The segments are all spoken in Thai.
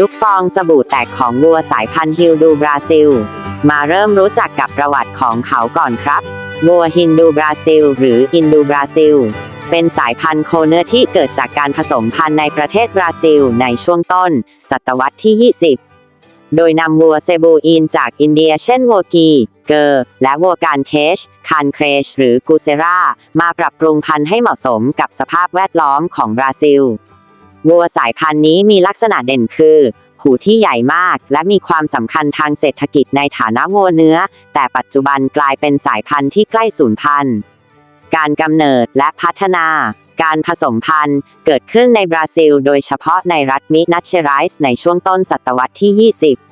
ยุคฟองสบู่แตกของวัวสายพันธุ์ฮิลดูบราซิล มาเริ่มรู้จักกับประวัติของเขาก่อนครับ วัวฮินดูบราซิล หรืออินดูบราซิล เป็นสายพันธุ์โคเนื้อที่เกิดจากการผสมพันธุ์ในประเทศบราซิล ในช่วงต้น ศตวรรษที่ 20 โดยนำวัวเซบูอินจากอินเดียเช่นวัวกีเกอร์และวัวการเคช คานเครช หรือกูเซรามาปรับปรุงพันธุ์ให้เหมาะสมกับสภาพแวดล้อมของบราซิล วัวสายพันธุ์นี้มีลักษณะเด่นคือ หูที่ใหญ่มาก และมีความสำคัญทางเศรษฐกิจในฐานะวัวเนื้อ แต่ปัจจุบันกลายเป็นสายพันธุ์ที่ใกล้สูญพันธุ์ การกำเนิดและพัฒนาการผสมพันธุ์เกิดขึ้นในบราซิล โดยเฉพาะในรัฐมินัสเชไรส์ในช่วงต้นศตวรรษที่ 20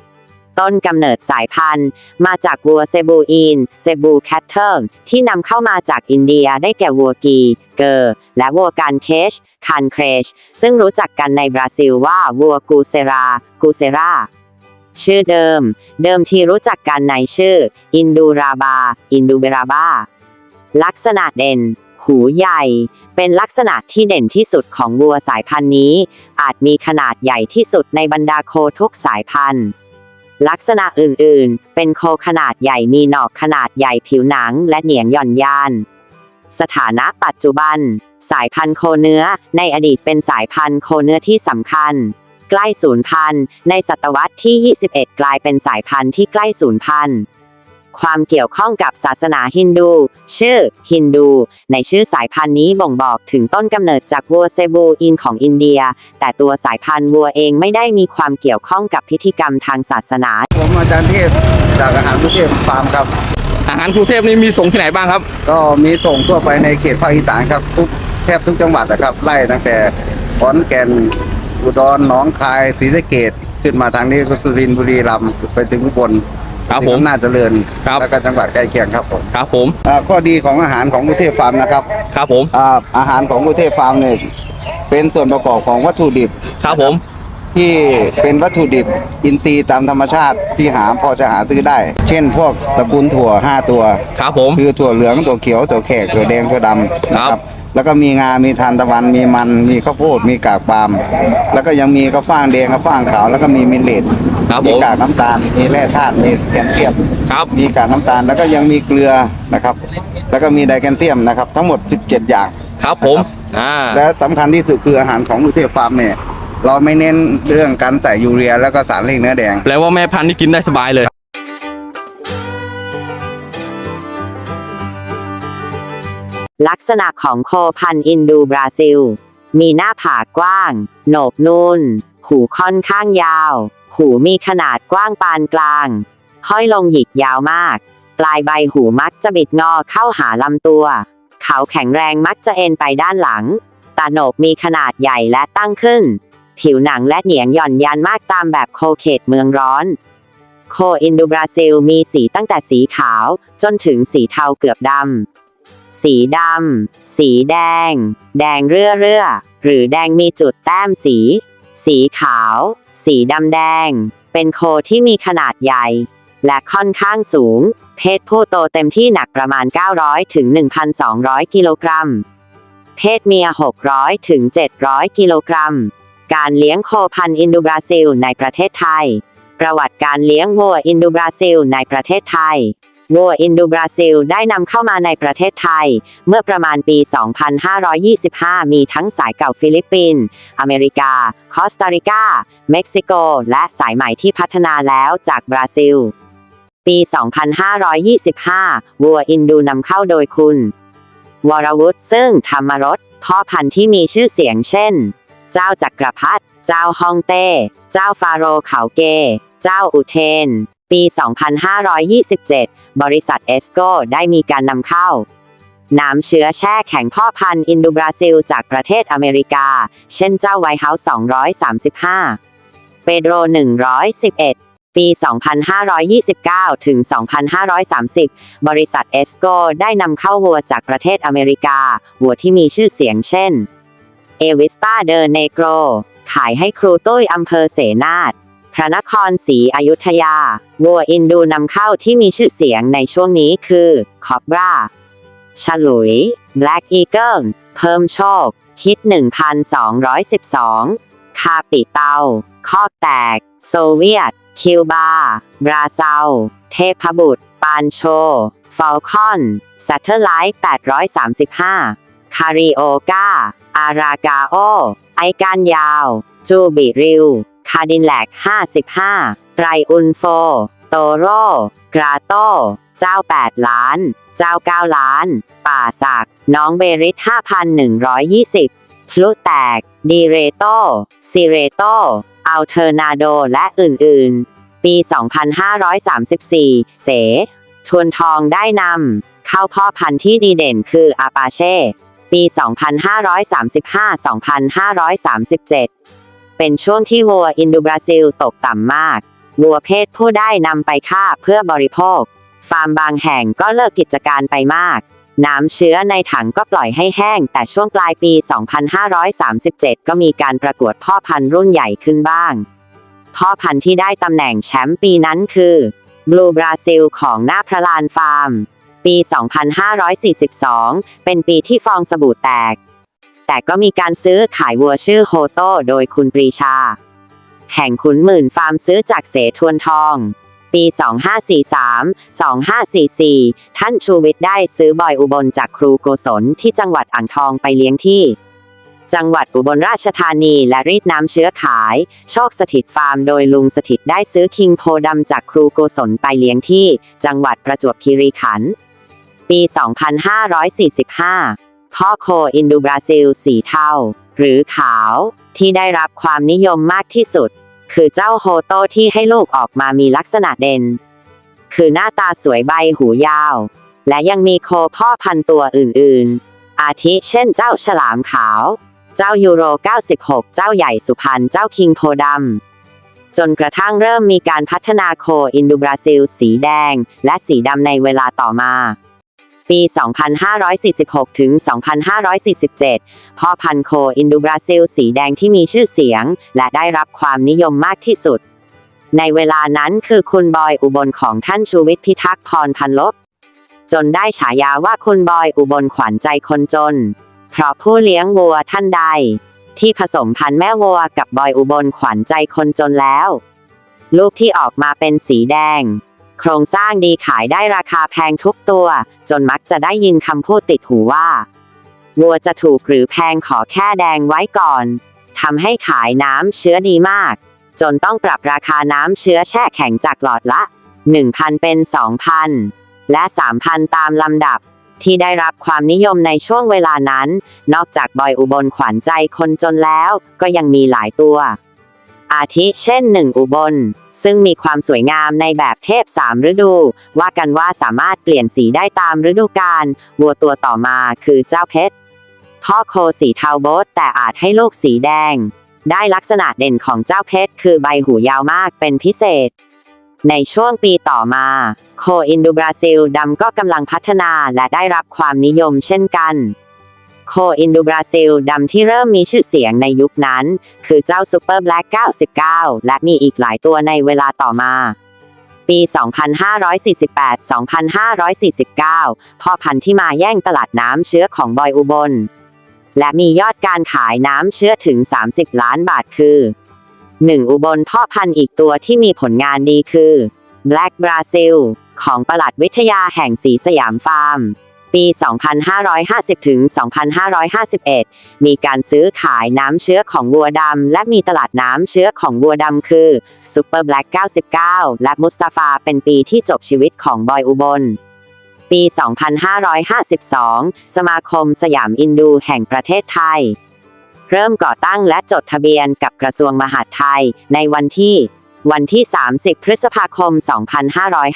ต้นกำเนิดสายพันธุ์ มาจากวัวเซบูอิน เซบูแคทเทิลที่นำเข้ามาจากอินเดียได้แก่วัวกี เกอร์และวัวการเคชคันเครช ซึ่งรู้จักกันในบราซิลว่าวัวกูเซรา กูเซราชื่อเดิม เดิมที่รู้จักกันในชื่อ อินดูราบา อินดูเบราบา ลักษณะเด่น หูใหญ่ เป็นลักษณะที่เด่นที่สุดของวัวสายพันธุ์นี้ อาจมีขนาดใหญ่ที่สุดในบรรดาโคทุกสายพันธุ์ ลักษณะอื่นๆ เป็นโคขนาดใหญ่มีหนอกขนาดใหญ่ผิวหนังและเหนียงหย่อนยาน สถานะปัจจุบัน สายพันธุ์โคเนื้อ ในอดีตเป็นสายพันธุ์โคเนื้อที่สำคัญ ใกล้สูญพันธุ์ในศตวรรษที่ 21 กลายเป็นสายพันธุ์ที่ใกล้สูญพันธุ์ ความเกี่ยวข้องกับศาสนาฮินดู ชื่อ ฮินดู ในชื่อสายพันธุ์นี้บ่งบอกถึงต้นกำเนิดจากวัวเซบูอินของอินเดีย แต่ตัวสายพันธุ์วัวเองไม่ได้มีความเกี่ยวข้องกับพิธีกรรมทางศาสนา ผมอาจารย์เทพจากอาหารกรุงเทพฟาร์มครับ อาหารกรุงเทพนี่มีส่งที่ไหนบ้างครับ ก็มีส่งทั่วไปในเขตภาคอีสานครับทุกแทบทุกจังหวัดนะครับไล่ตั้งแต่ขอนแก่นอุดรหนองคายศรีสะเกดขึ้นมาทางนี้ก็สุรินทร์บุรีรัมย์ไปถึงอุบล ครับผมถึงอำนาจเจริญครับ แล้วก็จังหวัดใกล้เคียงครับผมครับผมอ่าข้อดีของอาหารของกรุงเทพฟาร์มนะครับครับผมอ่าอาหารของกรุงเทพฟาร์มเนี่ยเป็นส่วนประกอบของวัตถุดิบ ครับผม ที่เป็นวัตถุดิบอินทรีย์ตามธรรมชาติที่หาพอจะหาซื้อได้ เช่นพวกตระกูลถั่ว 5 ตัว ครับผม คือถั่วเหลืองถั่วเขียวถั่วแขกถั่วแดงถั่วดำนะคครัรับบแล้วก็มีงา มีทานตะวัน มีมัน มีข้าวโพด มีกากปาล์มแล้วก็ยังมีข้าวฟ่างแดงข้าวฟ่างขาว แล้วก็มีมิลเลตครับมีผมกากน้ำตาล มีแร่ธาตุ มีแคลเซียม ครับ มีกากน้ำตาล แล้วก็ยังมีเกลือนะครับ แล้วก็มีไดแคลเซียมนะครับ ทั้งหมด 17 อย่าง ครับผม อ่า และสำคัญที่สุดคืออาหารของอุเทพฟาร์มเนี่ย เราไม่เน้นเรื่องการใส่ยูเรีย แล้วก็สารเร่งเนื้อแดง แปลว่าแม่พันธุ์นี่กินได้สบายเลย ลักษณะของโคพันธุ์อินดูบราซิล มีหน้าผากกว้าง โหนกนูนหูค่อนข้างยาว หูมีขนาดกว้างปานกลาง ห้อยลงหยิกยาวมาก ปลายใบหูมักจะบิดงอเข้าหาลำตัว เขาแข็งแรงมักจะเอ็นไปด้านหลังตาโหนกมีขนาดใหญ่และตั้งขึ้น ผิวหนังและเหนียงหย่อนยานมากตามแบบโคเขตเมืองร้อน โคอินดูบราซิลมีสีตั้งแต่สีขาว จนถึงสีเทาเกือบดำ สีดำ สีแดง แดงเรื่อเรื่อหรือแดงมีจุดแต้มสี สีขาว สีดำแดง เป็นโคที่มีขนาดใหญ่ และค่อนข้างสูง เพศผู้โตเต็มที่หนักประมาณ 900 ถึง 1,200 กิโลกรัม เพศเมีย 600 ถึง 700 กิโลกรัม การเลี้ยงโคพันอินดูบราซิลในประเทศไทย ประวัติการเลี้ยงวัวอินดูบราซิลในประเทศไทยวัวอินดูบราซิลได้นำเข้ามาในประเทศไทย เมื่อประมาณปี 2525 มีทั้งสายเก่าฟิลิปปินส์ อเมริกา คอสตาริกา เม็กซิโก และสายใหม่ที่พัฒนาแล้วจากบราซิล ปี 2525 วัวอินดูนำเข้าโดยคุณ วรวุฒิซึ่งธรรมรสพ่อพันธุ์ที่มีชื่อเสียงเช่น เจ้าจักรพรรดิ เจ้าฮ่องเต้ เจ้าฟาโรเขาเก เจ้าอุเทน ปี 2527 บริษัทเอสโกได้มีการนำเข้า น้ำเชื้อแช่แข็งพ่อพันธุ์อินดูบราซิลจากประเทศอเมริกา เช่นเจ้าไวท์เฮาส์235 เปโดร 111ปี 2529 ถึง 2530 บริษัทเอสโกได้นำเข้าวัวจากประเทศอเมริกา วัวที่มีชื่อเสียงเช่น เอวิสตาเดอเนโกร ขายให้ครูตุ้ยอำเภอเสนาทพระนครศรีอยุธยา วัวอินดูนำเข้าที่มีชื่อเสียงในช่วงนี้คือคอบราฉลุย Black Eagle เพิ่มโชค คิด 1,212 คาปิเตาคอกแตก โซเวียต คิวบา บราเซาเทพบุตร ปานโช ฟอลคอนซัตเทอร์ไลท์835 คาริโอกา อารากาโอ ไอการยาว จูบิริว คาดินแลก 55 ไรอุนโฟ โตโร กราโต เจ้า 8 ล้าน เจ้า 9 ล้าน ป่าสัก น้องเบริต 5,120 พลุแตก ดีเรโต ซิเรโต อัลเทอร์นาโด และอื่น ๆ ปี 2534 เสทวนทองได้นำ เข้าพ่อพันธุ์ที่ดีเด่นคืออาปาเช่ ปี 2535-2537 เป็นช่วงที่วัวอินโดบราซิลตกต่ำมาก วัวเพศผู้ได้นำไปฆ่าเพื่อบริโภค ฟาร์มบางแห่งก็เลิกกิจการไปมาก น้ำเชื้อในถังก็ปล่อยให้แห้ง แต่ช่วงปลายปี 2537 ก็มีการประกวดพ่อพันธุ์รุ่นใหญ่ขึ้นบ้าง พ่อพันธุ์ที่ได้ตำแหน่งแชมป์ปีนั้นคือ Blue Brazil ของหน้าพระลานฟาร์ม 2542 เป็นปีที่ฟองสบู่แตก แต่ก็มีการซื้อขายวัวชื่อโฮโต้โดยคุณปรีชา แห่งขุนหมื่นฟาร์มซื้อจากเสทวนทอง ปี 2543 2544 ท่านชูวิทย์ได้ซื้อบอยอุบลจากครูโกศลที่จังหวัดอ่างทองไปเลี้ยงที่จังหวัดอุบลราชธานีและรีดน้ำเชื้อขาย โชคสถิตฟาร์มโดยลุงสถิตได้ซื้อคิงโพดำจากครูโกศลไปเลี้ยงที่ จังหวัดประจวบคีรีขันธ์ ปี 2545 พ่อโคอินดูบราซิลสีเทาหรือขาว ที่ได้รับความนิยมมากที่สุด คือเจ้าโฮโตที่ให้ลูกออกมามีลักษณะเด่น คือหน้าตาสวยใบหูยาว และยังมีโคพ่อพันตัวอื่นๆ อาทิเช่นเจ้าฉลามขาว เจ้ายูโร 96 เจ้าใหญ่สุพรรณเจ้าคิงโพดำจนกระทั่งเริ่มมีการพัฒนาโคอินดูบราซิล สีแดง และสีดำในเวลาต่อมา ปี 2546 ถึง 2547 พ่อพันธุ์โคอินดูบราซิลสีแดงที่มีชื่อเสียง และได้รับความนิยมมากที่สุด ในเวลานั้นคือคุณบอยอุบลของท่านชูวิทย์พิทักษ์พรพันลบ จนได้ฉายาว่าคุณบอยอุบลขวัญใจคนจน เพราะผู้เลี้ยงวัวท่านใด ที่ผสมพันธุ์แม่วัวกับบอยอุบลขวัญใจคนจนแล้ว ลูกที่ออกมาเป็นสีแดง โครงสร้างดีขายได้ราคาแพงทุกตัว จนมักจะได้ยินคำพูดติดหูว่า วัวจะถูกหรือแพงขอแค่แดงไว้ก่อนทำให้ขายน้ำเชื้อดีมาก จนต้องปรับราคาน้ำเชื้อแช่แข็งจากหลอดละ 1,000 เป็น 2,000 และ 3,000 ตามลำดับ ที่ได้รับความนิยมในช่วงเวลานั้น นอกจากบอยอุบลขวัญใจคนจนแล้ว ก็ยังมีหลายตัว อาทิเช่นหนึ่งอุบล ซึ่งมีความสวยงามในแบบเทพสามฤดู ว่ากันว่าสามารถเปลี่ยนสีได้ตามฤดูกาลวัวตัวต่อมาคือเจ้าเพชรพ่อโคสีเทาโบทแต่อาจให้ลูกสีแดง ได้ลักษณะเด่นของเจ้าเพชรคือใบหูยาวมากเป็นพิเศษ ในช่วงปีต่อมา โคอินดูบราซิลดำก็กำลังพัฒนาและได้รับความนิยมเช่นกัน โคอินดูบราซิลดำที่เริ่มมีชื่อเสียงในยุคนั้น คือเจ้าซูเปอร์แบล็ก99 และมีอีกหลายตัวในเวลาต่อมา ปี 2548-2549 พ่อพันธุ์ที่มาแย่งตลาดน้ำเชื้อของบอยอุบล และมียอดการขายน้ำเชื้อถึง 30 ล้านบาทคือ 1. อุบลพ่อพันธุ์อีกตัวที่มีผลงานดีคือ Black Brazil ของปลัดวิทยาแห่งสีสยามฟาร์ม ปี 2550 ถึง 2551 มีการซื้อขายน้ำเชื้อของวัวดำ และมีตลาดน้ำเชื้อของวัวดำคือ Super Black 99 และมุสตาฟาเป็นปีที่จบชีวิตของบอยอุบล ปี 2552 สมาคมสยามอินดูแห่งประเทศไทย เริ่มก่อตั้งและจดทะเบียนกับกระทรวงมหาดไทยในวันที่ วันที่ 30 พฤษภาคม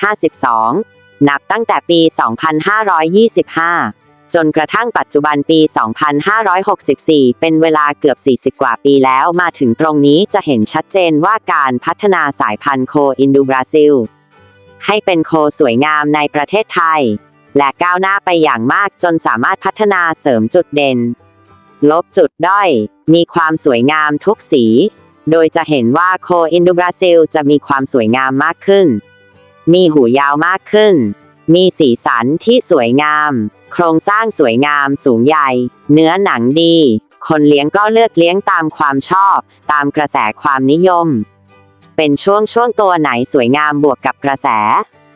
2552 นับตั้งแต่ปี 2525 จนกระทั่งปัจจุบันปี 2564 เป็นเวลาเกือบ 40 กว่าปีแล้วมาถึงตรงนี้จะเห็นชัดเจนว่าการพัฒนาสายพันธุ์โคอินดูบราซิล ให้เป็นโคสวยงามในประเทศไทย และก้าวหน้าไปอย่างมากจนสามารถพัฒนาเสริมจุดเด่น ลบจุดด้อย มีความสวยงามทุกสี โดยจะเห็นว่าโคอินดูบราซิลจะมีความสวยงามมากขึ้น มีหูยาวมากขึ้น มีสีสันที่สวยงาม โครงสร้างสวยงามสูงใหญ่ เนื้อหนังดี คนเลี้ยงก็เลือกเลี้ยงตามความชอบ ตามกระแสความนิยม เป็นช่วงช่วงตัวไหนสวยงามบวกกับกระแส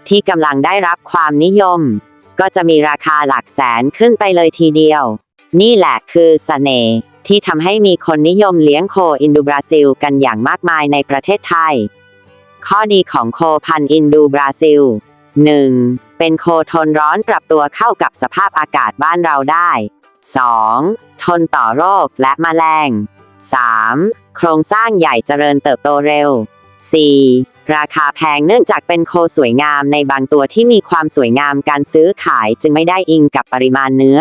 ที่กำลังได้รับความนิยม ก็จะมีราคาหลักแสนขึ้นไปเลยทีเดียว นี่แหละคือเสน่ห์ที่ทำให้มีคนนิยมเลี้ยงโคอินดูบราซิลกันอย่างมากมายในประเทศไทย ข้อดีของโคพันอินดูบราซิล 1. เป็นโคทนร้อนปรับตัวเข้ากับสภาพอากาศบ้านเราได้ 2. ทนต่อโรคและแมลง 3. โครงสร้างใหญ่เจริญเติบโตเร็ว 4. ราคาแพงเนื่องจากเป็นโคสวยงามในบางตัวที่มีความสวยงามการซื้อขายจึงไม่ได้อิงกับปริมาณเนื้อ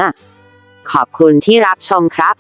ขอบคุณที่รับชมครับ